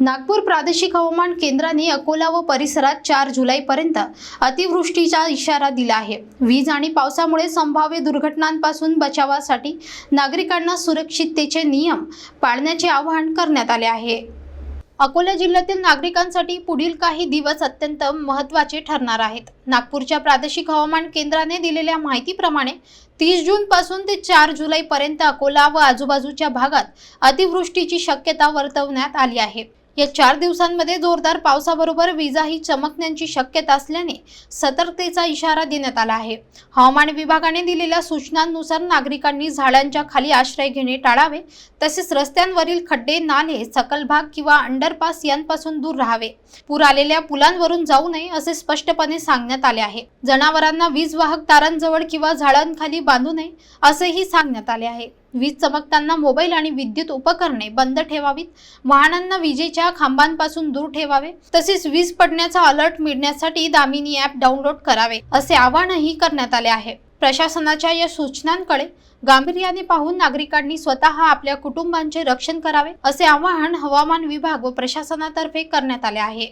नागपूर प्रादेशिक हवामान केंद्राने अकोला व परिसरात चार जुलैपर्यंत अतिवृष्टीचा इशारा दिला आहे. वीज आणि पावसामुळे संभाव्य दुर्घटनांपासून बचावासाठी नागरिकांना सुरक्षिततेचे नियम पाळण्याचे आवाहन करण्यात आले आहे. अकोला जिल्ह्यातील नागरिकांसाठी पुढील काही दिवस अत्यंत महत्त्वाचे ठरणार आहेत. नागपूरच्या प्रादेशिक हवामान केंद्राने दिलेल्या माहितीप्रमाणे तीस जूनपासून ते चार जुलैपर्यंत अकोला व आजूबाजूच्या भागात अतिवृष्टीची शक्यता वर्तवण्यात आली आहे. या चार दिवसांमध्ये जोरदार पावसाबरोबर विजाही चमकण्याची शक्यता असल्याने सतर्कतेचा इशारा देण्यात आला आहे. हवामान विभागाने दिलेल्या सूचनांनुसार नागरिकांनी झाडांच्या खाली आश्रय घेणे टाळावे तसेच रस्त्यांवरील खड्डे नाले सकल भाग किंवा अंडरपास यांपासून दूर राहावे. पूर आलेल्या पुलांवरून जाऊ नये असे स्पष्टपणे सांगण्यात आले आहे. जनावरांना वीज वाहक तारांजवळ किंवा झाडांखाली बांधू नये असेही सांगण्यात आले आहे. वीज चमकताना मोबाईल आणि विद्युत उपकरणे बंद ठेवावीत. वाहनांना विजेच्या खांबांपासून दूर ठेवावे. तसेच वीज पडण्याचा अलर्ट मिळण्यासाठी दामिनी ॲप डाउनलोड करावे असे आवाहनही करण्यात आले आहे. प्रशासनाच्या या सूचनांकडे गांभीर्याने पाहून नागरिकांनी स्वतः आपल्या कुटुंबांचे रक्षण करावे असे आवाहन हवामान विभाग व प्रशासनातर्फे करण्यात आले आहे.